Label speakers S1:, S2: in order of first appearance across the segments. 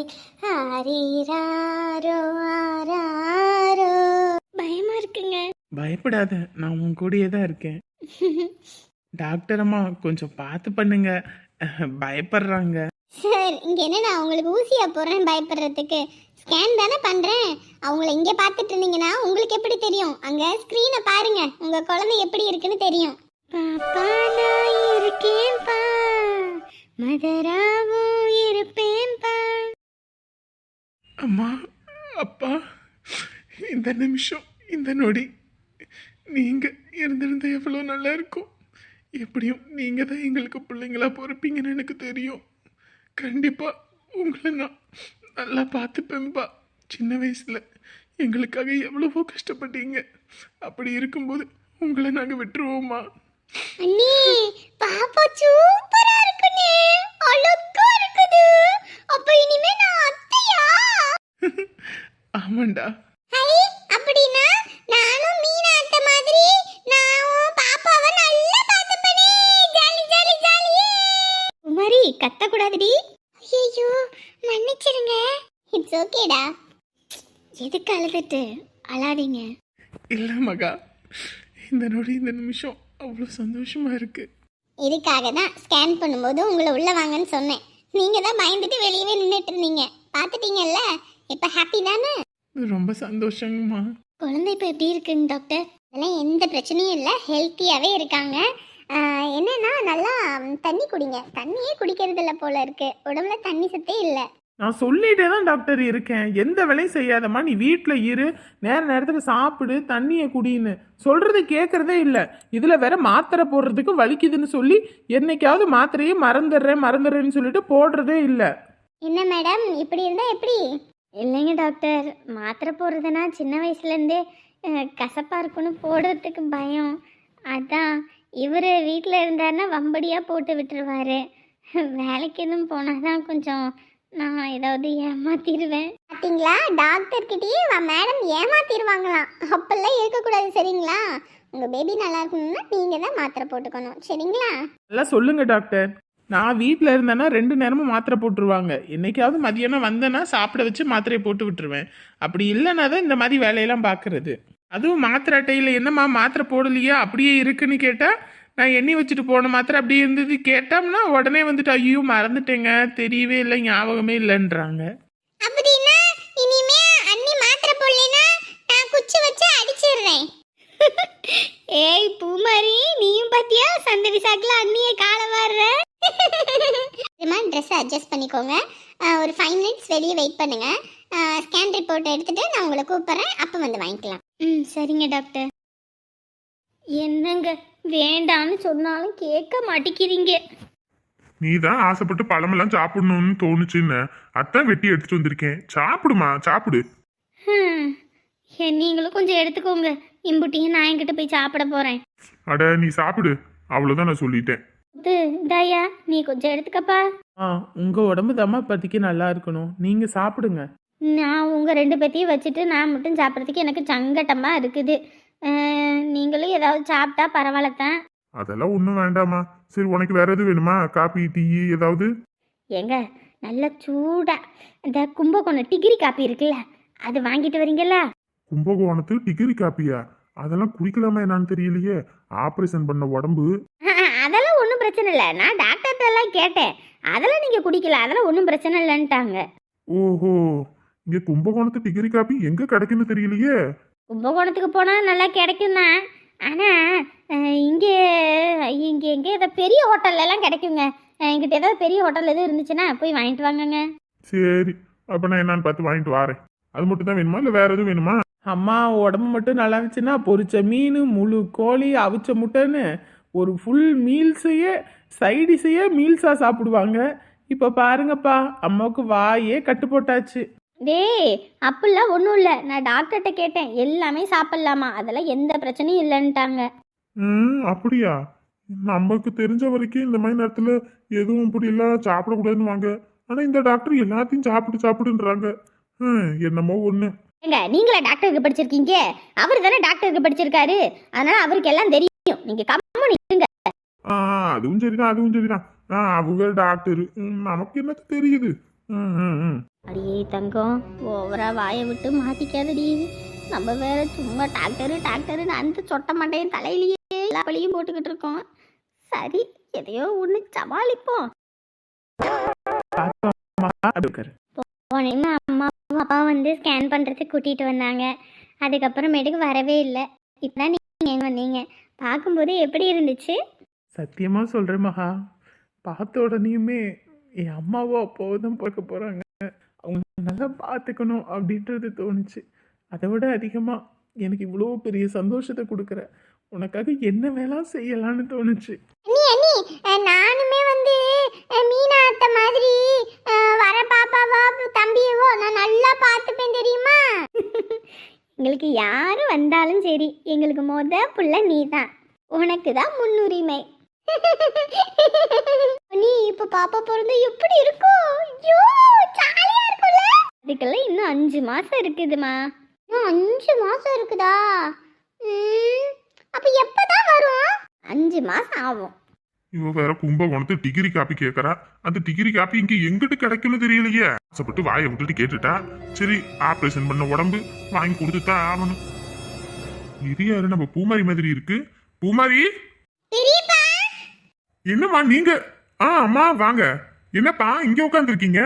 S1: பூவே ஆரீராரோ ஆராரோ. பயமா இருக்குங்க.
S2: பயப்படாத நான் உன் கூடயே தான் இருக்கேன். டாக்டர் அம்மா கொஞ்சம் பார்த்து பண்ணுங்க. பயப்படுறாங்க.
S1: சார் இங்க என்ன நான் உங்களுக்கு ஊசியா போறேன் பயப்படுறதுக்கு. ஸ்கேன் தானே பண்றேன். அவங்கள இங்க பார்த்துட்டு இருந்தீங்கன்னா உங்களுக்கு எப்படி தெரியும்? அங்க ஸ்கிரீனை பாருங்க. உங்க குழந்தை எப்படி இருக்குன்னு தெரியும். பாப்பா நான் இருக்கேன்பா மதராவும் இருப்பேன்பா
S2: அம்மா அப்பா இந்த நிமிஷம் இந்த நொடி. நீங்கள் இருந்திருந்த எவ்வளோ நல்லா இருக்கும். எப்படியும் நீங்கள் தான் எங்களுக்கு பிள்ளைங்களா பொறுப்பீங்கன்னு எனக்கு தெரியும். கண்டிப்பாக உங்களை நான் நல்லா பார்த்துப்பேன்பா. சின்ன வயசில் எங்களுக்காக எவ்வளவோ கஷ்டப்பட்டீங்க. அப்படி இருக்கும்போது உங்களை நாங்கள் விட்டுருவோமா
S1: அண்ணி பாப்பா சூப்பரா இருக்குனே அழகா இருக்குது. அப்ப இனிமே நான் அத்தையா?
S2: ஆமாண்டா.
S1: அப்படின்னா நானும் மீனா அத்தை மாதிரி நான் பாப்பாவை நல்லா பார்த்துப்பனே. Jolly jolly ஜாலியே. குமாரி கத்த கூடாதுடி ஐயோ மன்னிச்சிருங்க இட்ஸ் ஓகேடா எதுக்கு அழுதுட்டு அழாதீங்க.
S2: இல்லை மகா இந்த நொடி இந்த நிமிஷம் அவ்வளோ சந்தோஷமா இருக்கு.
S1: இதுக்காக தான் ஸ்கேன் பண்ணும்போது உங்களை உள்ள வாங்கன்னு சொன்னேன். நீங்க தான் பயந்துட்டு வெளியவே நின்றுட்டு இருந்தீங்க. பார்த்துட்டீங்கல்ல? இப்போ ஹாப்பி தானே?
S2: ரொம்ப சந்தோஷங்கம்மா.
S1: குழந்தை இப்போ எப்படி இருக்குங்க டாக்டர் அதெல்லாம் எந்த பிரச்சனையும் இல்லை ஹெல்த்தியாகவே இருக்காங்க. என்னன்னா நல்லா தண்ணி குடிங்க. தண்ணியே குடிக்கிறது இல்லை போல இருக்கு. உடம்புல தண்ணி சத்தே இல்லை.
S2: நான் சொல்லிட்டே தான் டாக்டர் இருக்கேன். எந்த வேலையும் செய்யாதம்மா. நீ வீட்டில் இரு. நேர நேரத்துக்கு சாப்பிடு தண்ணியை குடின்னு. சொல்றது கேட்கறதே இல்லை. இதில் வேற மாத்திரை போடுறதுக்கு வலிக்குதுன்னு சொல்லி என்னைக்காவது மாத்திரையே மறந்துடுறேன் மறந்துடுறேன்னு சொல்லிட்டு போடுறதே இல்லை.
S1: என்ன மேடம் இப்படி இருந்தா எப்படி? இல்லைங்க டாக்டர். மாத்திரை போடுறதுனா சின்ன வயசுலேருந்தே கசப்பாக இருக்குன்னு போடுறதுக்கு பயம். அதான் இவர் வீட்டில் இருந்தாருன்னா வம்படியாக போட்டு விட்டுருவாரு. வேலைக்கு எதுவும் போனால் தான் கொஞ்சம் நான் ஏதாவது ஏமாத்திடுவேன் பார்த்தீங்களா டாக்டர்கிட்டயே மேடம் ஏமாத்திடுவாங்களாம் அப்பெல்லாம் இருக்கக்கூடாது சரிங்களா? உங்கள் பேபி நல்லா இருக்கணும்னா நீங்கள் தான் மாத்திரை போட்டுக்கணும். சரிங்களா?
S2: நல்லா சொல்லுங்க டாக்டர். நான் வீட்டில் இருந்தேன்னா ரெண்டு நேரமும் மாத்திரை போட்டுருவாங்க. என்றைக்காவது மதியானம் வந்தேன்னா சாப்பிட வச்சு மாத்திரையை போட்டு விட்டுருவேன். அப்படி இல்லைன்னா தான் இந்த மாதிரி வேலையெல்லாம் பார்க்குறது. அதுவும் மாத்திரை அட்டையில் என்னம்மா மாத்திரை போடலையா? அப்படியே இருக்குன்னு கேட்டால் நான் எண்ணி வச்சுட்டு போன மாத்திரை அப்படியே இருந்தது. கேட்டோம்னா உடனே வந்துட்டு ஐயோ மறந்துட்டேங்க. தெரியவே இல்லை ஞாபகமே இல்லைன்றாங்க.
S1: இனிமே அண்ணி மாத்திரை வச்சு ஏய் பூமாரி நீயும் பாத்தியா? சந்தடி சாக்குல அண்ணிய காலை வர்ற? இதுமா ட்ரெஸ் அட்ஜஸ்ட் பண்ணிக்கோங்க. ஒரு ஃபைவ் மினிட்ஸ் வெளியே வெயிட் பண்ணுங்க. ஸ்கேன் ரிப்போர்ட் எடுத்துட்டு நான் உங்களை கூப்பிடுறேன். அப்போ வந்து வாங்கிக்கலாம். ம் சரிங்க டாக்டர் என்னங்க வேண்டான்னு சொன்னாலும் கேட்க மாட்டேங்கிறீங்க.
S3: நீ தான் ஆசைப்பட்டு பழமெல்லாம் சாப்பிடணும்னு தோணுச்சுன்னு. அதான் வெட்டி எடுத்துட்டு வந்திருக்கேன். சாப்பிடுமா? சாப்பிடு.
S1: நீங்களும் கொஞ்சம் எடுத்துக்கோங்க. இம்புட்டியும் நான் என்கிட்ட போய் சாப்பிட போறேன்.
S3: அட நீ சாப்பிடு. அவ்வளவுதான் நான் சொல்லிட்டேன்.
S1: இது இந்தாயா நீ கொஞ்சம் எடுத்துக்கப்பா.
S2: ஆ உங்கள் உடம்பு தாம்மா இப்போதைக்கு நல்லா இருக்கணும். நீங்கள் சாப்பிடுங்க.
S1: நான் உங்கள் ரெண்டு பேத்தையும் வச்சுட்டு நான் மட்டும் சாப்பிட்றதுக்கு எனக்கு சங்கட்டமாக இருக்குது. அஹ், நீங்களும் ஏதாவது சாப்பிட்டா பரவாயில்ல தான்.
S3: அதெல்லாம் ஒன்றும் வேண்டாமா சரி உனக்கு வேற எதுவும் வேணுமா? காப்பி டீ ஏதாவது?
S1: ஏங்க நல்ல சூடா. இந்த கும்பகோணம் டிகிரி காப்பி இருக்குல்ல அது வாங்கிட்டு வரீங்கல்ல?
S3: கும்பகோணத்துக்கு டிகிரி காப்பியா? அதெல்லாம் குடிக்கலாமா என்னன்னு தெரியலையே. ஆபரேஷன் பண்ண உடம்பு.
S1: ஒன்றும் பிரச்சனை இல்லை. நான் டாக்டர்கிட்ட எல்லாம் கேட்டேன். அதெல்லாம் நீங்கள் குடிக்கல. அதெல்லாம் ஒன்றும் பிரச்சனை இல்லைன்ட்டாங்க.
S3: ஓஹோ. இங்க கும்பகோணத்து டிகிரி காப்பி எங்க கிடைக்குன்னு தெரியலையே.
S1: கும்பகோணத்துக்கு போனால் நல்லா கிடைக்கும் தான். ஆனால் இங்கே இங்கே எங்கே ஏதோ பெரிய ஹோட்டல்ல எல்லாம் கிடைக்குங்க. அஹ், எங்கிட்ட ஏதாவது பெரிய ஹோட்டல் எதுவும் இருந்துச்சுன்னா போய் வாங்கிட்டு வாங்கங்க.
S3: சரி. அப்ப நான் என்னன்னு பார்த்து வாங்கிட்டு வரேன். அது மட்டும் தான் வேணுமா? இல்ல வேற எதுவும் வேணுமா?
S2: அம்மா உடம்பு மட்டும் நல்லா இருந்துச்சுன்னா பொரிச்ச மீன் முழு கோழி அவிச்ச முட்டைன்னு ஒரு ஃபுல் மீல்ஸையே சைடிஷையே மீல்ஸாக சாப்பிடுவாங்க. இப்போ பாருங்கப்பா அம்மாவுக்கு வாயே கட்டு போட்டாச்சு.
S1: டேய் அப்படிலாம் ஒன்றும் இல்லை. நான் டாக்டர்கிட்ட கேட்டேன் எல்லாமே சாப்பிட்லாமா? அதெல்லாம் எந்த பிரச்சனையும் இல்லைன்ட்டாங்க.
S3: ம் அப்படியா? நமக்கு தெரிஞ்ச வரைக்கும் இந்த மாதிரி நேரத்துல எதுவும் இப்படி எல்லாம் சாப்பிடக்கூடாதுன்னு வாங்க. ஆனா இந்த டாக்டர் எல்லாத்தையும் சாப்பிடு சாப்பிடுன்றாங்க. ஹம், என்னமோ ஒண்ணு.
S1: ஏங்க நீங்களா டாக்டருக்கு படிச்சிருக்கீங்க? அவர் தானே டாக்டருக்கு படிச்சிருக்காரு. அதனால அவருக்கு எல்லாம் தெரியும். நீங்க கம்மனி இருங்க.
S3: அதுவும் சரிதான் அதுவும் சரிதான். அவங்க டாக்டர் நமக்கு என்னத்த தெரியுது?
S1: அடியே தங்கம் ஓவரா வாயை விட்டு மாத்திக்காதடி நம்ம வேற சும்மா டாக்டரு டாக்டரு அந்த சொட்ட மண்டையும் தலையிலேயே எல்லா பழியும் போட்டுக்கிட்டு இருக்கோம். சரி எதையோ ஒன்று சமாளிப்போம். போனேன்னா அம்மாவும் அப்பா வந்து ஸ்கேன் பண்ணுறதுக்கு கூட்டிகிட்டு வந்தாங்க. அதுக்கப்புறமேட்டுக்கு வரவே இல்லை. இப்போதான் நீங்கள் வந்தீங்க. பார்க்கும்போது எப்படி இருந்துச்சு?
S2: சத்தியமா சொல்றேன் மகா. பார்த்த உடனேயுமே என் அம்மாவோ அப்பாவோ தான் பிறக்க போறாங்க. அவங்க நல்லா பார்த்துக்கணும் அப்படின்றது தோணுச்சு. அதை விட அதிகமா எனக்கு இவ்வளோ பெரிய சந்தோஷத்தை கொடுக்குற உனக்காக என்ன வேலை செய்யலாம்னு தோணுச்சு.
S1: நானுமே வந்து மீனா அத்தை மாதிரி வர பாப்பாவோ தம்பியவோ நான் நல்லா பார்த்துப்பேன் தெரியுமா? எங்களுக்கு யார் வந்தாலும் சரி எங்களுக்கு மொத புள்ள நீ தான் உனக்கு தான் முன்னுரிமை. நீ இப்ப பாப்பா பிறந்து எப்படி இருக்கும் ஐயோ ஜாலியா இருக்கும்ல. அதுக்கெல்லாம் இன்னும் அஞ்சு மாசம் இருக்குதுமா. இன்னும் அஞ்சு மாசம் இருக்குதா? அப்ப எப்பதான் வரும்? அஞ்சு மாசம் ஆகும்.
S3: இவ வேற கும்பகோணத்து டிகிரி காப்பி கேக்குறா. அந்த டிகிரி காப்பி இங்க எங்கிட்டு கிடைக்கும்னு தெரியலையே. ஆசைப்பட்டு வாயை விட்டுட்டு கேட்டுட்டா. சரி ஆபரேஷன் பண்ண உடம்பு வாங்கி கொடுத்துதான் ஆகணும். இது யாரு? நம்ம பூமாரி மாதிரி இருக்கு. பூமாரி? என்னம்மா நீங்க? ஆ அம்மா வாங்க. என்னப்பா இங்க உட்காந்துருக்கீங்க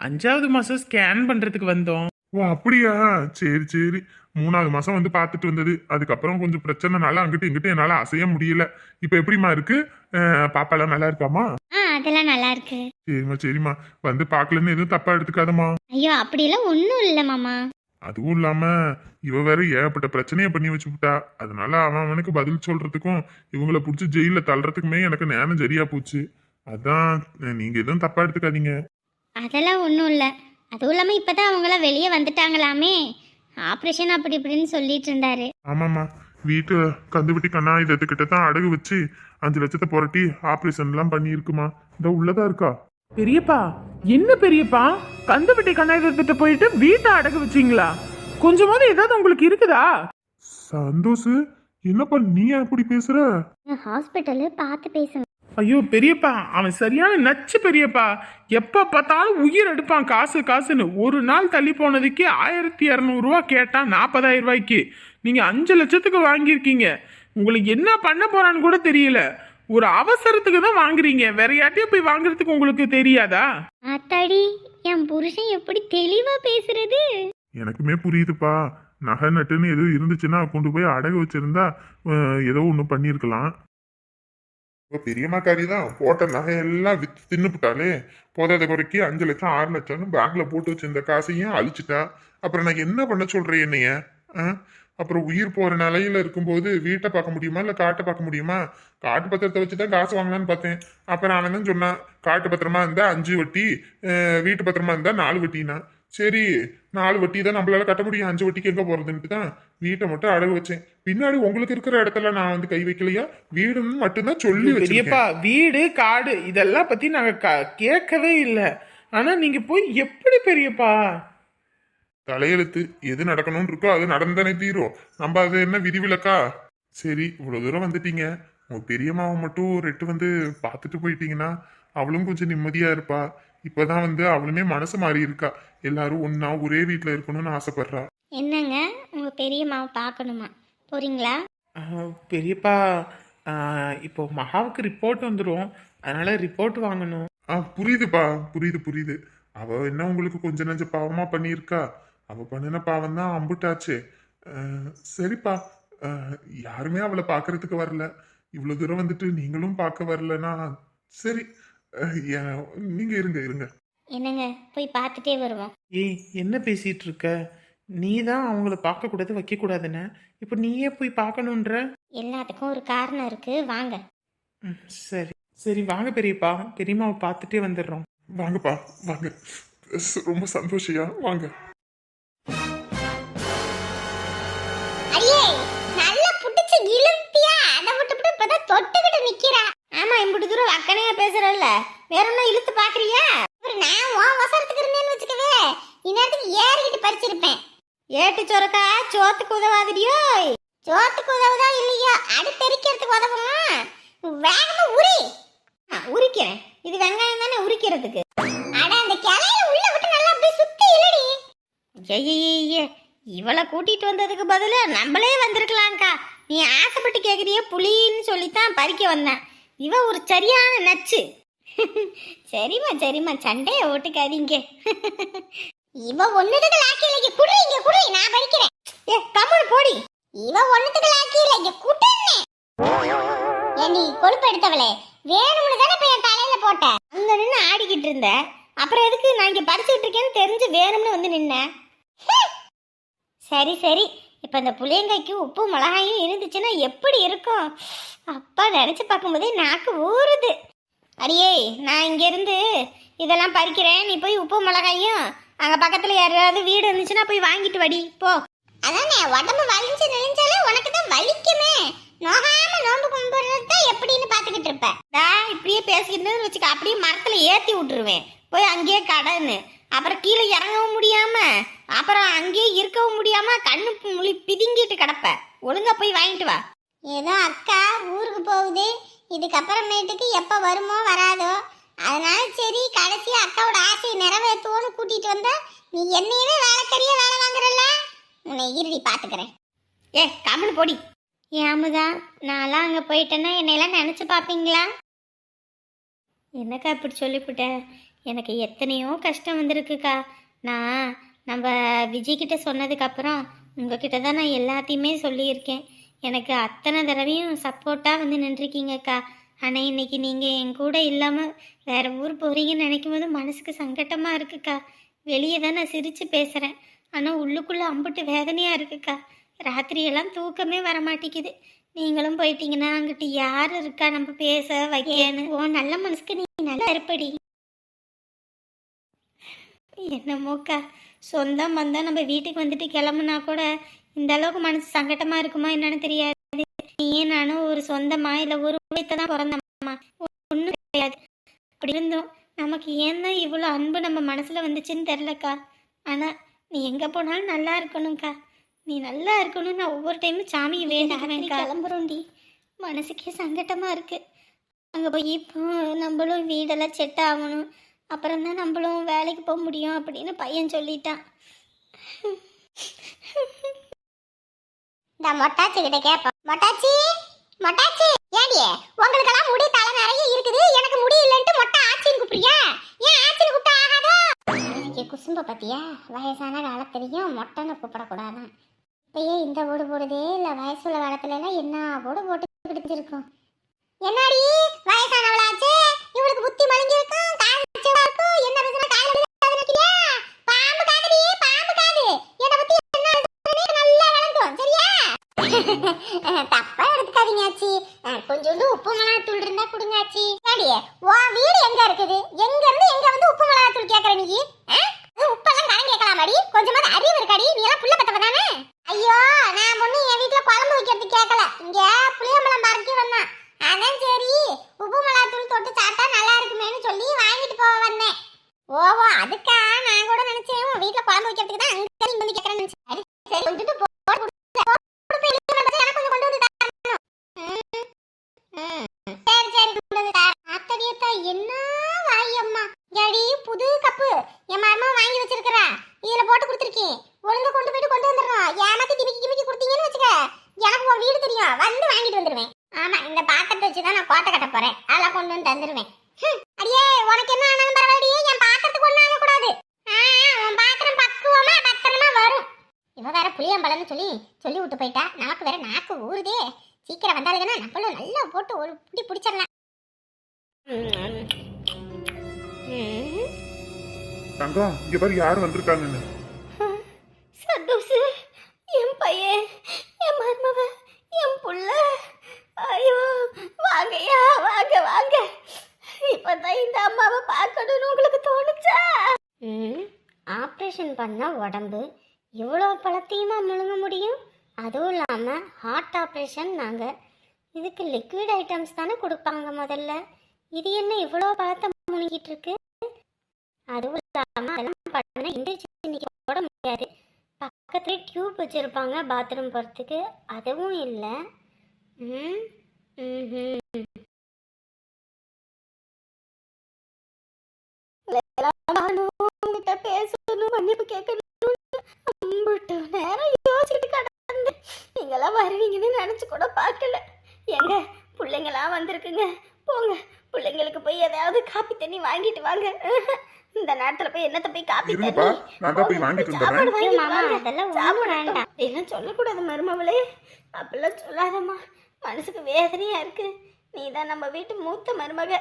S2: அஞ்சாவது மாசம் ஸ்கேன் பண்றதுக்கு வந்தோம்.
S3: ஓ அப்படியா? சரி சரி. மூணாவது மாசம் வந்து பார்த்துட்டு வந்தது. அதுக்கப்புறம் கொஞ்சம் பிரச்சனைனால அங்கிட்டு இங்கிட்டு என்னால அசைய முடியல. இப்ப எப்படிம்மா இருக்கு? அஹ், பாப்பாலாம் நல்லா இருக்காமா?
S1: அதெல்லாம் நல்லா இருக்கு.
S3: சரிம்மா சரிம்மா. வந்து பார்க்கலன்னு எதுவும் தப்பா எடுத்துக்காதம்மா.
S1: ஐயோ அப்படியெல்லாம் ஒன்றும் இல்லை மாமா.
S3: அதுவும் இல்லாம இவ வேற ஏகப்பட்ட பிரச்சனைய பண்ணி வச்சுவிட்டா அதனால அவன் அவனுக்கு பதில் சொல்றதுக்கும் இவங்கள புடிச்சு ஜெயில தள்ளுறதுக்குமே எனக்கு நேரம் சரியா போச்சு. அதான் நீங்க எதுவும் தப்பா எடுத்துக்காதீங்க.
S1: அதெல்லாம் ஒன்றும் இல்லை. அதுவும் இல்லாமல் இப்போ தான் அவங்களாம் வெளியே வந்துட்டாங்களாமே. ஆப்ரேஷன் அப்படி இப்படின்னு சொல்லிட்டு இருந்தாரு.
S3: ஆமாம்மா. வீட்டு கந்துவட்டி கண்ணாயுதத்துக்கிட்ட தான் அடகு வச்சு அஞ்சு லட்சத்தை புரட்டி ஆப்ரேஷன்லாம் பண்ணியிருக்குமா. இந்த உள்ளதா இருக்கா?
S2: பெரியப்பா என்ன பெரியப்பா? கந்துவட்டி கண்ணாயிரத்திட்ட போயிட்டு வீட்டை அடகு வச்சீங்களா? கொஞ்சமாவது ஏதாவது உங்களுக்கு இருக்குதா?
S3: சந்தோஷ் என்னப்பா நீ ஏன் அப்படி பேசுற?
S1: ஹாஸ்பிட்டலு பார்த்து பேசுங்க.
S2: ஐயோ பெரியப்பா அவன் சரியான நச்சு பெரியப்பா. எப்ப பார்த்தாலும் உயிர் எடுப்பான் காசு காசுன்னு. ஒரு நாள் தள்ளி போனதுக்கு ஆயிரத்தி இரநூறுவா கேட்டான் நாற்பதாயிரம் ரூபாய்க்கு. நீங்க அஞ்சு லட்சத்துக்கு வாங்கியிருக்கீங்க. உங்களுக்கு என்ன பண்ண போறான்னு கூட தெரியல. ஒரு அவசரத்துக்கு தான் வாங்குறீங்க. வேற யார்ட்டையும் போய் வாங்குறதுக்கு உங்களுக்கு தெரியாதா?
S1: அத்தாடி என் புருஷன் எப்படி தெளிவாக பேசுறது?
S3: எனக்குமே புரியுதுப்பா. நகை நட்டுன்னு எதுவும் இருந்துச்சுன்னா கொண்டு போய் அடகு வச்சிருந்தா ஏதோ ஒன்று பண்ணியிருக்கலாம். இப்போ பெரியம்மாக்காரி தான். போட்ட நகையெல்லாம் வித்து தின்னுபிட்டாலே போதாத குறைக்கு அஞ்சு லட்சம் ஆறு லட்சம்னு பேங்க்ல போட்டு வச்சிருந்த காசையும் அழிச்சிட்டா. அப்புறம் நான் என்ன பண்ண சொல்றேன் என்னைய? ஆ? அப்புறம் உயிர் போற நிலையில இருக்கும்போது வீட்டை பார்க்க முடியுமா? இல்ல காட்டை பார்க்க முடியுமா? காட்டு பத்திரத்தை வச்சு தான் காசு வாங்கலான்னு பார்த்தேன். அப்புறம் அவன் தான் சொன்னான் காட்டு பத்திரமா இருந்தா அஞ்சு வட்டி வீட்டு பத்திரமா இருந்தா நாலு வட்டினா சரி நாலு வட்டி தான் நம்மளால கட்ட முடியும். அஞ்சு வட்டிக்கு எங்க போறதுன்ட்டு தான் வீட்டை மட்டும் அடகு வச்சேன். பின்னாடி உங்களுக்கு இருக்கிற இடத்துல நான் வந்து கை வைக்கலையா? வீடுன்னு மட்டும்தான் சொல்லி
S2: பெரியப்பா
S3: வச்சிருக்கேன்.
S2: வீடு காடு இதெல்லாம் பத்தி நாங்க கேட்கவே இல்லை. ஆனா நீங்க போய் எப்படி பெரியப்பா?
S3: தலையெழுத்து எது நடக்கணும்னு இருக்கோ அது நடந்தானே தீரும். நம்ம அது என்ன விதிவிலக்கா? சரி இவ்வளவு தூரம் வந்துட்டீங்க. உங்க பெரியம்மாவை மட்டும் ஒரு எட்டு வந்து பார்த்துட்டு போயிட்டீங்கன்னா அவளும் கொஞ்சம் நிம்மதியா இருப்பா. இப்பதான் வந்து அவளுமே மனசு மாறி இருக்கா. எல்லாரும் ஒன்னா ஒரே வீட்டுல இருக்கணும்னு ஆசைப்படுறா.
S1: என்னங்க? உங்கள் பெரியம்மாவை பார்க்கணுமா? போறீங்களா?
S2: பெரியப்பா இப்போ மகாவுக்கு ரிப்போர்ட் வந்துடும் அதனால ரிப்போர்ட் வாங்கணும்.
S3: ஆ புரியுதுப்பா. புரியுது புரியுது. அவ என்ன உங்களுக்கு கொஞ்ச நெஞ்ச பாவமா பண்ணியிருக்கா? அவ பண்ணின பாவம் தான் அம்புட்டாச்சு. சரிப்பா. யாருமே அவளை பார்க்கறதுக்கு வரல. இவ்வளவு தூரம் வந்துட்டு நீங்களும் பார்க்க வரலனா சரி. நீங்க இருங்க இருங்க.
S1: என்னங்க போய் பார்த்துட்டே வருவோம்.
S2: ஏய் என்ன பேசிட்டு இருக்க? நீ தான் அவங்கள பார்க்கக்கூடாது வைக்கக்கூடாதுன்னு. இப்போ நீயே போய் பார்க்கணுன்ற?
S1: எல்லாத்துக்கும் ஒரு காரணம் இருக்கு வாங்க.
S2: ம், சரி. சரி வாங்க பெரியப்பா. பெரியம்மாவை பார்த்துட்டே வந்துடுறோம்.
S3: வாங்கப்பா வாங்க. ரொம்ப சந்தோஷியா வாங்க.
S1: ஆமா தூரம் அக்கனையா பேசுறல்ல? வேற என்ன இழுத்து பாக்குறியா? ஒரு நான் உன் வசரத்துக்கு இருந்தேன்னு வச்சுக்கவே இந்நேரத்துக்கு ஏறிக்கிட்டு பறிச்சிருப்பேன். ஏட்டு சொரக்கா சோத்துக்கு உதவாதிரியோ? சோத்துக்கு உதவுதா இல்லையோ? அடுப்பெரிக்கிறதுக்கு உதவுமா? வேகமா உரி. உரிக்கிறேன். இது வெங்காயம் தானே உரிக்கிறதுக்கு. அட அந்த கிளைய உள்ள விட்டு நல்லா அப்படியே ஐயய்யே இவளை கூட்டிட்டு வந்ததுக்கு பதிலா நம்மளே வந்திருக்கலாம்க்கா. நீ ஆசைப்பட்டு கேட்குறிய புலின்னு சொல்லித்தான் பறிக்க வந்தேன். இவ ஒரு சரியான நச்சு. சரிம்மா சரிம்மா சண்டையை ஓட்டுக்காதீங்க. இவ ஒண்ணுத்துக்கு லாக்கி இல்ல இங்க குடு இங்க குடு. நான் பறிக்கிறேன். ஏ கம்முனு போடி. இவ ஒண்ணுத்துக்கு லாக்கி இல்ல. இங்க குடுன்னு. ஏண்டி கொழுப்பு எடுத்தவளே. வேணும்னு தானே இப்ப என் தலையில போட்ட. அங்க நின்னு ஆடிக்கிட்டு இருந்த. அப்புறம் எதுக்கு நான் இங்க பறிச்சுட்டு இருக்கேன்னு தெரிஞ்சு வேணும்னு வந்து நின்ன. சரி சரி. இப்ப இந்த புளியங்காய்க்கு உப்பு மிளகாயும் இருந்துச்சுன்னா எப்படி இருக்கும்? அப்பா நினைச்சு பார்க்கும்போதே நாக்கு ஊறுது. அடியே நான் இங்க இருந்து இதெல்லாம் பறிக்கிறேன். நீ போய் உப்பு மிளகாயும் அங்க பக்கத்துல யாராவது வீடு இருந்துச்சுன்னா போய் வாங்கிட்டு வடி. போ. அதானே உடம்பு வலிஞ்சு நெளிஞ்சாலே உனக்கு தான் வலிக்குமே. நோகாம நோம்பு கும்பிடுறது தான் எப்படின்னு பாத்துக்கிட்டு இருப்ப. டா இப்படியே பேசிக்கிட்டு வச்சுக்க அப்படியே மரத்துல ஏத்தி விட்டுருவேன். போய் அங்கேயே கடன்னு. அப்புறம் கீழே இறங்கவும் முடியாம அப்புறம் அங்கேயே இருக்கவும் முடியாம கண்ணு முழி பிதுங்கிட்டு கிடப்ப. ஒழுங்கா போய் வாங்கிட்டு வா. ஏதோ அக்கா ஊருக்கு போகுது. இதுக்கப்புறமேட்டுக்கு எப்போ வருமோ வராதோ. அதனால சரி கடைசி அக்காவோட ஆசையை நிறைவேற்றுவோன்னு கூட்டிட்டு வந்தா நீ என்னையவே வேலைக்கறியா வேலை வாங்குறல்ல? உன்னை இருடி பாத்துக்கிறேன். ஏ கம்முனு போடி. ஏமுதா நான்லாம் அங்கே போயிட்டேன்னா என்னையெல்லாம் நினச்சி பார்ப்பீங்களா என்னக்கா இப்படி சொல்லிவிட்ட எனக்கு எத்தனையோ கஷ்டம் வந்திருக்குக்கா. நான் நம்ம விஜய்கிட்ட சொன்னதுக்கப்புறம் உங்ககிட்ட தான் நான் எல்லாத்தையுமே சொல்லியிருக்கேன். எனக்கு அத்தனை தடவையும் சப்போர்ட்டாக வந்து நின்றுருக்கீங்கக்கா. ஆனால் இன்னைக்கு நீங்கள் என் கூட இல்லாமல் வேற ஊர் போகிறீங்கன்னு நினைக்கும் போது மனசுக்கு சங்கட்டமாக இருக்குக்கா. வெளியே தான் நான் சிரித்து பேசுகிறேன் ஆனால் உள்ளுக்குள்ளே அம்புட்டு வேதனையாக இருக்குக்கா. ராத்திரியெல்லாம் தூக்கமே வர மாட்டேங்குது நீங்களும் போயிட்டீங்கன்னா அங்கிட்டு யார் இருக்கா? நம்ம பேச வைக்கன்னு. ஓ நல்ல மனசுக்கு நீ நல்லா இருப்படி. என்னமோக்கா? சொந்தம் வந்தால் நம்ம வீட்டுக்கு வந்துட்டு கிளம்புனா கூட இந்த அளவுக்கு மனசு சங்கட்டமா இருக்குமா என்னன்னு தெரியாது. நீயும் நானும் ஒரு சொந்தமா இல்லை ஒரு உழைத்த தான் பிறந்தம்மா. ஒன்றும் கிடையாது. அப்படி இருந்தோம் நமக்கு ஏன் தான் இவ்வளோ அன்பு நம்ம மனசில் வந்துச்சுன்னு தெரிலக்கா ஆனால் நீ எங்கே போனாலும் நல்லா இருக்கணும்க்கா. நீ நல்லா இருக்கணும் நான் ஒவ்வொரு டைமும் சாமியை வேண்டாம் கிளம்புறோண்டி. மனசுக்கே சங்கட்டமாக இருக்குது அங்கே போய் இப்போ நம்மளும் வீடெல்லாம் செட் ஆகணும். அப்புறம் தான் நம்மளும் வேலைக்கு போக முடியும் அப்படின்னு பையன் சொல்லிட்டான். இந்த மொட்டாச்சி கிட்ட கேப்போம். மொட்டாச்சி மொட்டாச்சி ஏடியே உங்களுக்கெல்லாம் முடி தலை நிறைய இருக்குது. எனக்கு முடி இல்லைன்ட்டு மொட்டை ஆச்சின்னு கூப்பிடுறியா? ஏன் ஆச்சின்னு கூப்பிட்டா ஆகாதோ? இன்னைக்கு குசும்ப பத்தியா? வயசான காலத்துலயும் மொட்டைன்னு கூப்பிடக்கூடாதான். இப்பயே இந்த ஓடு போடுதே இல்ல வயசுள்ள காலத்துல எல்லாம் என்ன ஓடு போட்டு பிடிச்சிருக்கும். என்னடி? வயசானவளாச்சு இவளுக்கு புத்தி மழுங்கி இருக்கும் காது வச்சவா இருக்கும் என்ன பேசுற காது வைக்கிறியா பாம்பு காதுடி பாம்பு காது என்ன பத்தி என்ன பேசுறேன்னு நல்லா விளங்கும் சரியா தப்பா எடுத்துக்காதீங்க ஆச்சி அஹ், கொஞ்சோண்டு உப்பு மிளகாத்தூள் இருந்தா கொடுங்க ஆச்சி. ஏடி வீடு எங்க இருக்குது எங்க இருந்து எங்க வந்து உப்பு மிளகாத்தூள் கேக்குற நீ அஹ்? அது உப்பெல்லாம் கடன் கேட்கலாமாடி கொஞ்சமாவது அறிவு இருக்காடி நீ எல்லாம் புள்ள பத்தவ தானே ஐயோ நான் ஒண்ணு என் வீட்டுல குழம்பு வைக்கிறதுக்கு கேட்கல இங்க புளியம்பழம் பறக்கி வந்தான் அதான் சரி உப்பு மிளகாத்தூள் தொட்டு சாப்பிட்டா நல்லா இருக்குமேன்னு சொல்லி வாங்கிட்டு போக வந்தேன் ஓஹோ அதுக்கா நான் கூட நினைச்சேன் உன் வீட்டுல குழம்பு வைக்கிறதுக்கு தான் அங்க இருந்து வந்து கேட்கறேன்னு நினைச்சேன் சரி சரி கொண்டுட்டு போ போடு, போடு, போடு, போய் எழுதி மட்டும் எனக்கு கொஞ்சம் கொண்டு வந்து தரணும். ம், ம். சரி சரி கொண்டு வந்து தரேன். அத்தடியத்தா என்ன வாயம்மா எடி புது கப்பு என் மருமா வாங்கி வச்சிருக்கிறா இதுல போட்டு கொடுத்துருக்கேன் ஒழுங்கா கொண்டு போயிட்டு கொண்டு வந்துடுறோம் ஏமாத்தி டிமிக்கி டிமிக்கி கொடுத்தீங்கன்னு வச்சுக்க எனக்கு உன் வீடு தெரியும் வந்து வாங்கிட்டு வந்துடுவேன் ஆமா இந்த பாத்திரத்தை வச்சு தான் நான் கோட்டை கட்ட போறேன் அதெல்லாம் கொண்டு வந்து தந்துடுவேன் ஹம், அடியே உனக்கு என்ன ஆனாலும் பரவாயில்லையே என் பாத்திரத்துக்கு ஒன்றும் ஆகக்கூடாது ஆ, உன் பாத்திரம் பக்குவமா பத்திரமா வரும் இவ வேற புளியம்பழம்னு சொல்லி சொல்லி விட்டு போயிட்டா நமக்கு வேற நாக்கு ஊறுதே சீக்கிரம் வந்தாளுங்கன்னா நம்மளும் நல்லா போட்டு ஒரு பிடி பிடிச்சிடலாம்
S3: தங்கம் இங்க பாரு யார் வந்திருக்காங்கன்னு.
S1: சந்தோஷ் என் பையன் என் மருமவ என் புள்ள. ஐயோ வாங்கய்யா வாங்க வாங்க. இப்பதான் இந்த அம்மாவை பார்க்கணும்னு உங்களுக்கு தோணுச்சா? ஆப்ரேஷன் பண்ண உடம்பு இவ்வளோ பழத்தையுமா முழுங்க முடியும்? அதுவும் இல்லாமல் ஹார்ட் ஆப்ரேஷன் நாங்கள் இதுக்கு லிக்விட் ஐட்டம்ஸ் தானே கொடுப்பாங்க முதல்ல. இது என்ன இவ்வளோ பழத்தை முழுங்கிட்டு இருக்கு? அதுவும் இல்லாமல் அதெல்லாம் பண்ண எந்திரிச்சு போட முடியாது. பக்கத்துல டியூப் வச்சுருப்பாங்க பாத்ரூம் போகிறதுக்கு அதுவும் இல்லை. ம் ம்ஹும். உங்ககிட்ட பேசணும் மன்னிப்பு கேட்கணும்
S4: எம்புட்டு நேரம் யோசிச்சுட்டு கடந்து. நீங்களாம் வருவீங்கன்னு நினச்சி கூட பார்க்கல. எங்க பிள்ளைங்களாம் வந்திருக்குங்க. போங்க பிள்ளைங்களுக்கு போய் ஏதாவது காப்பி தண்ணி வாங்கிட்டு வாங்க. இந்த நேரத்துல போய் என்னத்த போய் காப்பி தண்ணி?
S3: நான் தான் போய் வாங்கிட்டு
S4: வாங்கிட்டு
S5: மாமா. அதெல்லாம்
S4: சாப்பிடட்டும்.
S5: வேண்டாம்.
S4: அப்படிலாம் சொல்லக்கூடாது மருமவளே? அப்படிலாம் சொல்லாதம்மா. மனசுக்கு வேதனையா இருக்கு. நீ தான் நம்ம வீட்டு மூத்த மருமக.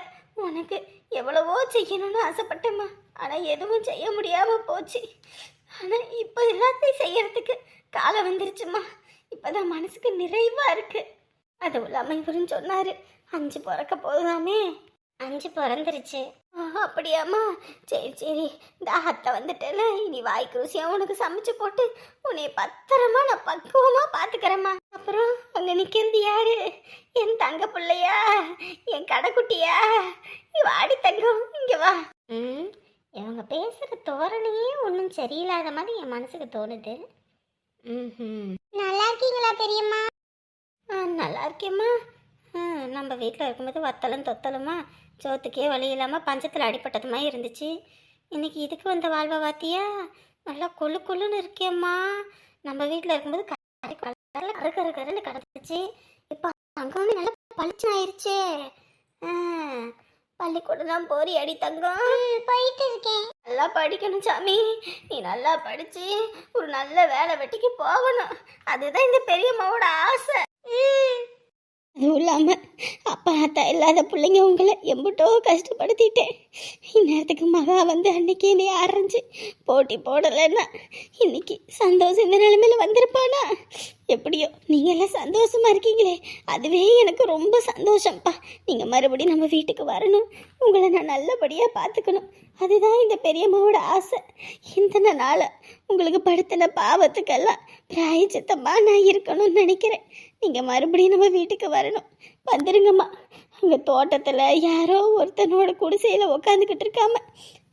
S4: உனக்கு எவ்வளவோ செய்யணும்னு ஆசைப்பட்டேம்மா. ஆனா எதுவும் செய்ய முடியாம போச்சு. ஆனா இப்போ எல்லாத்தையும் செய்யறதுக்கு காலம் வந்துருச்சுமா இப்பதான் மனசுக்கு நிறைவா இருக்கு. அதுவும் இல்லாம இவருன்னு சொன்னாரு அஞ்சு பிறக்க போதாமே
S5: அஞ்சு பிறந்துருச்சு.
S4: அப்படியாம்மா? சரி சரி. இந்த அத்தை வந்துட்டல இனி வாய்க்கு ருசியா உனக்கு சமைச்சு போட்டு உன்னை பத்திரமா நான் பக்குவமா பாத்துக்கிறேம்மா. அப்புறம் அங்க நிக்கிறது யாரு? என் தங்க பிள்ளையா? என் கடைக்குட்டியா? நீ வாடி தங்கம் இங்க வா.
S5: ம் இவங்க பேசுகிற தோரணையே ஒன்றும் சரியில்லாத மாதிரி என் மனசுக்கு தோணுது. ம்
S4: நல்லா இருக்கீங்களா பெரியம்மா? ஆ நல்லா இருக்கேம்மா.
S5: நம்ம வீட்டில் இருக்கும்போது வத்தலும் தொத்தலுமா சோத்துக்கே வழி இல்லாமல் பஞ்சத்தில் அடிப்பட்டது மாதிரி இருந்துச்சு. இன்னைக்கு இதுக்கு வந்த வாழ்வை பார்த்தியா? நல்லா கொழு கொழுன்னு இருக்கேம்மா. நம்ம வீட்டில் இருக்கும்போது கரை கரு கரு கருன்னு கிடந்துச்சு. இப்போ அங்கே வந்து நல்லா பளிச்சு ஆயிடுச்சே ஆ,
S4: பள்ளிக்கூடம் தான் போறி அடி தங்கம்.
S5: போயிட்டு இருக்கேன்.
S4: நல்லா படிக்கணும் சாமி. நீ நல்லா படிச்சு ஒரு நல்ல வேலை வெட்டிக்கு போகணும். அதுதான் இந்த பெரியம்மாவோட ஆசை. அதுவும் இல்லாமல் அப்பா அத்தா இல்லாத பிள்ளைங்க உங்களை எம்பிட்டோ கஷ்டப்படுத்திட்டேன். இந்நேரத்துக்கு மகா வந்து அன்னைக்கு என்னை ஆரஞ்சு போட்டி போடலைன்னா இன்னைக்கு சந்தோஷம் இந்த நிலைமையில வந்திருப்பானா? எப்படியோ நீங்கள் எல்லாம் சந்தோஷமா இருக்கீங்களே அதுவே எனக்கு ரொம்ப சந்தோஷம்ப்பா நீங்கள் மறுபடியும் நம்ம வீட்டுக்கு வரணும். உங்களை நான் நல்லபடியாக பார்த்துக்கணும் அதுதான் இந்த பெரியம்மாவோட ஆசை. இந்த நாள உங்களுக்கு படுத்தின பாவத்துக்கெல்லாம் பிராயச்சித்தமாக நான் இருக்கணும்னு நினைக்கிறேன். நீங்கள் மறுபடியும் நம்ம வீட்டுக்கு வரணும். வந்துருங்கம்மா. அங்கே தோட்டத்தில் யாரோ ஒருத்தனோட குடிசையில் உக்காந்துக்கிட்டு இருக்காம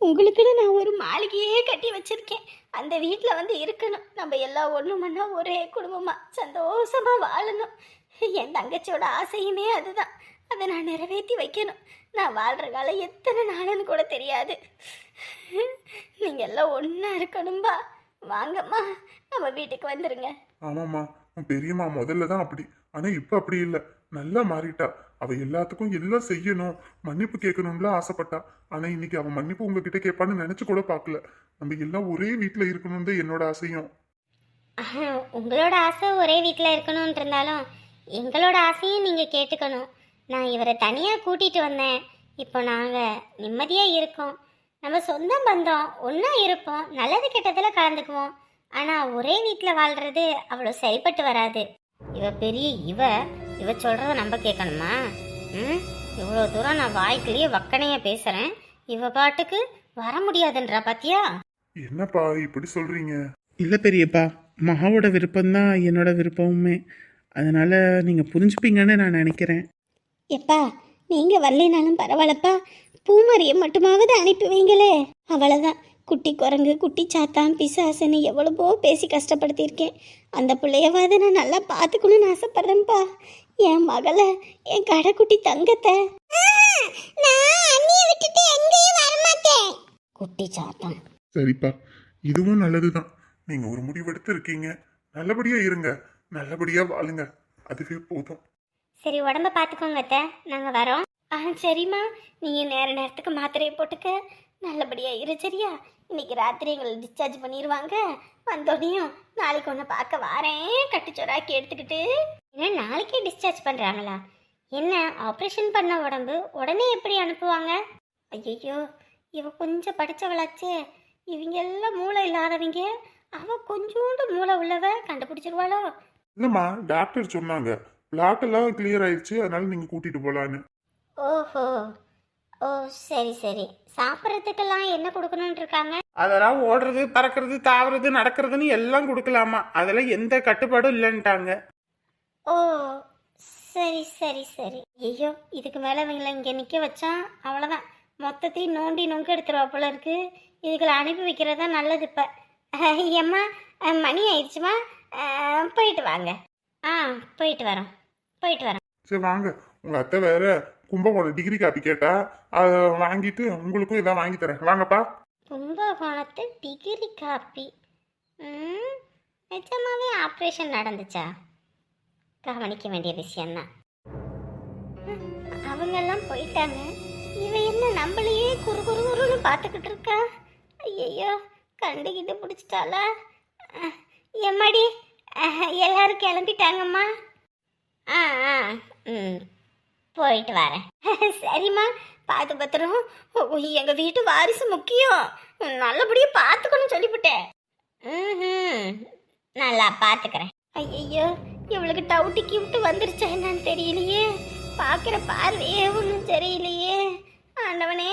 S4: உங்களுக்குன்னு நான் ஒரு மாளிகையே கட்டி வச்சிருக்கேன். அந்த வீட்டில் வந்து இருக்கணும். நம்ம எல்லாம் ஒன்று மண்ணா ஒரே குடும்பமாக சந்தோஷமாக வாழணும். என் தங்கச்சியோட ஆசையுமே அதுதான். அதை நான் நிறைவேற்றி வைக்கணும். நான் வாழ்கிற காலம் எத்தனை நாளுன்னு கூட தெரியாது. நீங்கள் எல்லாம் ஒன்றா இருக்கணும்பா. வாங்கம்மா. நம்ம வீட்டுக்கு வந்துடுங்க
S3: ஆமாம்மா. பெரியம்மா முதல்ல தான் அப்படி. ஆனா இப்ப அப்படி இல்லை. நல்லா மாறிட்டா. அவ எல்லாத்துக்கும் எல்லாம் செய்யணும். மன்னிப்பு கேட்கணும்ல ஆசைப்பட்டா. ஆனா இன்னைக்கு அவன் மன்னிப்பு உங்ககிட்ட கேட்பான்னு நினைச்சு கூட பார்க்கல. நம்ம எல்லாம் ஒரே வீட்டுல இருக்கணும் தான் என்னோட ஆசையும்.
S5: உங்களோட ஆசை ஒரே வீட்டில் இருக்கணும்னு இருந்தாலும் எங்களோட ஆசையும் நீங்கள் கேட்டுக்கணும். நான் இவரை தனியாக கூட்டிகிட்டு வந்தேன். இப்போ நாங்கள் நிம்மதியாக இருக்கோம். நம்ம சொந்தம் பந்தம் ஒன்றா இருப்போம். நல்லது கெட்டதில் கலந்துக்குவோம். ஆனால் ஒரே வீட்டில் வாழ்கிறது அவ்வளோ சரிப்பட்டு வராது. இவ பெரிய இவ இவ சொல்கிறத நம்ம கேட்கணுமா? ம்? இவ்வளோ தூரம் நான் வாய்க்குள்ளேயே வக்கனையாக பேசுகிறேன் இவ பாட்டுக்கு வர முடியாதுன்றா பாத்தியா?
S3: என்னப்பா இப்படி சொல்றீங்க?
S2: இல்லை பெரியப்பா மகாவோட விருப்பம்தான் என்னோட விருப்பமுமே. அதனால நீங்கள் புரிஞ்சுப்பீங்கன்னு நான் நினைக்கிறேன்.
S4: எப்பா நீங்கள் வரலைனாலும் பரவாயில்லப்பா. பூமரியை மட்டுமாவது அனுப்பி வைங்களே. அவ்வளோதான் குட்டி குரங்கு குட்டி சாத்தான் பிசாசுன்னு எவ்வளவோ பேசி கஷ்டப்படுத்தியிருக்கேன். அந்த பிள்ளையவாது நான் நல்லா பார்த்துக்கணும்னு ஆசைப்பட்றேன்ப்பா என் மகளை என் கடைக்குட்டி தங்கத்தை.
S5: குட்டி சாத்தம்
S3: சரிப்பா இதுவும் நல்லதுதான். நீங்க ஒரு முடிவெடுத்து இருக்கீங்க நல்லபடியா இருங்க. நல்லபடியா வாழுங்க. அதுவே போதும்.
S5: சரி உடம்ப பார்த்துக்கோங்க அத்தை. நாங்கள் வரோம்.
S4: ஆ சரிம்மா. நீங்கள் நேர நேரத்துக்கு மாத்திரையை போட்டுக்க. நல்லபடியாக இரு சரியா? இன்னைக்கு ராத்திரி எங்களை டிஸ்சார்ஜ் பண்ணிடுவாங்க வந்தோடனையும் நாளைக்கு ஒன்று பார்க்க வாரேன் கட்டுச்சோறாக்கி எடுத்துக்கிட்டு.
S5: என்ன நாளைக்கே டிஸ்சார்ஜ் பண்ணுறாங்களா என்ன ஆப்ரேஷன் பண்ண உடம்பு உடனே எப்படி அனுப்புவாங்க? ஐயோ இவ கொஞ்சம் படித்தவளாச்சே இவங்க எல்லாம் மூளை இல்லாதவங்க. அவ கொஞ்சோண்டு மூளை உள்ளவ கண்டுபிடிச்சிருவாளோ?
S3: இல்லம்மா டாக்டர் சொன்னாங்க. பிளாட் எல்லாம் கிளியர் ஆயிடுச்சு அதனால நீங்க கூட்டிட்டு போலான்னு.
S5: ஓஹோ. ஓ சரி சரி. சாப்பிட்றதுக்கெல்லாம் என்ன கொடுக்கணும்னு இருக்காங்க
S2: அதெல்லாம் ஓடுறது பறக்கிறது தாவுறது நடக்கிறதுன்னு எல்லாம் கொடுக்கலாமா? அதெல்லாம் எந்த கட்டுப்பாடும் இல்லைன்ட்டாங்க.
S5: ஓ சரி சரி சரி. ஐயோ இதுக்கு மேலே இவங்களை இங்கே நிற்க வச்சா அவ்வளோதான் மொத்தத்தையும் நோண்டி நொங்கு எடுத்துருவா போல இருக்கு. இதுகளை அனுப்பி வைக்கிறது தான் நல்லது இப்போ. ஏம்மா மணி ஆயிடுச்சுமா? போயிட்டு வாங்க. ஆ போயிட்டு வரோம். போயிட்டு வரோம்.
S3: சரி வாங்க. உங்க அத்தை வேற கும்பகோணம் டிகிரி காப்பி கேட்டா அதை வாங்கிட்டு உங்களுக்கும் இதான் வாங்கி தரேன். வாங்கப்பா.
S5: கும்பகோணத்து டிகிரி காப்பி ம் நிஜமாவே ஆப்ரேஷன் நடந்துச்சா? கவனிக்க வேண்டிய விஷயம்தான். அவங்கெல்லாம் போயிட்டாங்க. இவ என்ன நம்மளையே குறு குறு குறுன்னு பார்த்துக்கிட்டு இருக்கா? ஐயையோ கண்டுகிட்டு பிடிச்சிட்டாளா? எம்மாடி? எல்லாரும் கிளம்பிட்டாங்கம்மா. ஆ ஆ ம். போயிட்டு வரேன். சரிம்மா பார்த்து பத்திரம். எங்கள் வீட்டு வாரிசு முக்கியம். நல்லபடியாக பார்த்துக்கணும் சொல்லிவிட்டேன். ம் நல்லா பார்த்துக்கிறேன். ஐயையோ இவளுக்கு டவுட்டி கிஃப்ட் வந்துருச்சா என்னன்னு தெரியலையே. பார்க்குற பார்வையே ஒன்றும் சரியில்லையே. ஆண்டவனே.